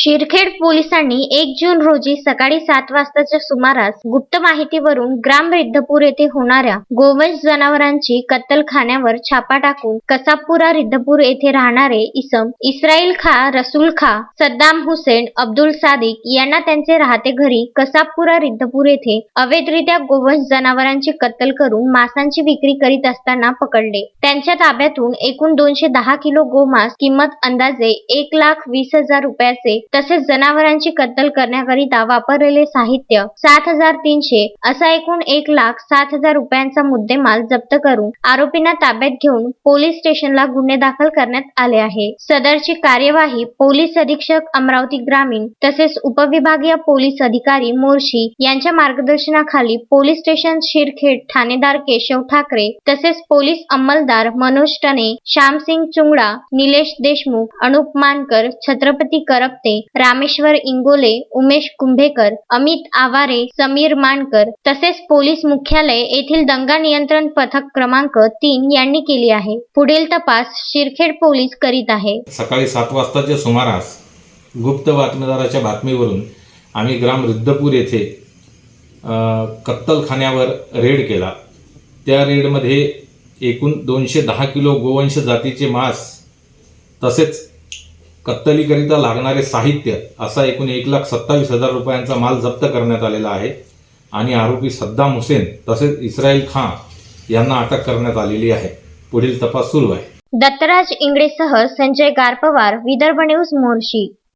शिरखेड पोलिसांनी एक जून रोजी सकाळी सात वाजताच्या सुमारास गुप्त माहितीवरून ग्राम रिद्धपूर येथे होणाऱ्या गोवंश जनावरांची कत्तलखान्यावर छापा टाकून कसापुरा रिद्धपूर येथे राहणारे इसम इस्राईल खा रसूल खा सद्दाम हुसेन अब्दुल सादिक यांना त्यांचे राहते घरी कसापुरा रिद्धपूर येथे अवैधरित्या गोवंश जनावरांची कत्तल करून मांसांची विक्री करीत असताना पकडले. त्यांच्या ताब्यातून एकूण दोनशे दहा किलो गोमांस किंमत अंदाजे एक लाख वीस हजार रुपयाचे तसेच जनावरांची कत्तल करण्याकरिता वापरलेले साहित्य सात हजार तीनशे असा एकूण एक लाख सात हजार रुपयांचा मुद्देमाल जप्त करून आरोपींना ताब्यात घेऊन पोलीस स्टेशनला गुन्हे दाखल करण्यात आले आहे. सदरची कार्यवाही पोलीस अधीक्षक अमरावती ग्रामीण तसेच उपविभागीय पोलीस अधिकारी मोर्शी यांच्या मार्गदर्शनाखाली पोलीस स्टेशन शिरखेड ठाणेदार केशव ठाकरे तसेच पोलीस अंमलदार मनोज टने श्यामसिंग चुंगडा निलेश देशमुख अनुप मानकर छत्रपती करपते रामेश्वर इंगोले उमेश कुंभेकर अमित आवारे समीर मानकर तसेच पोलीस मुख्यालय येथील दंगा नियंत्रण पथक क्रमांक तीन यांनी केली आहे. पुढील तपास शिरखेड पोलीस करीत आहे. सकाळी सात वाजताच्या सुमारास गुप्त बातमीदाराच्या बातमीवरून आम्ही ग्राम रिद्धपूर येथे कत्तलखान्यावर रेड केला. त्या रेडमध्ये एकूण दोनशे दहा किलो गोवंश जातीचे मांस तसेच कत्तलीकरिता लागणारे साहित्य असा एकूण एक लाख सत्तावीस हजार रुपयांचा माल जप्त करण्यात आलेला आहे. आणि आरोपी सद्दाम हुसेन तसेच इस्रायल खान यांना अटक करण्यात आलेली आहे. पुढील तपास सुरू आहे. दत्तराज इंगडेसह संजय गारपवार विदर्भ न्यूज मोर्शी.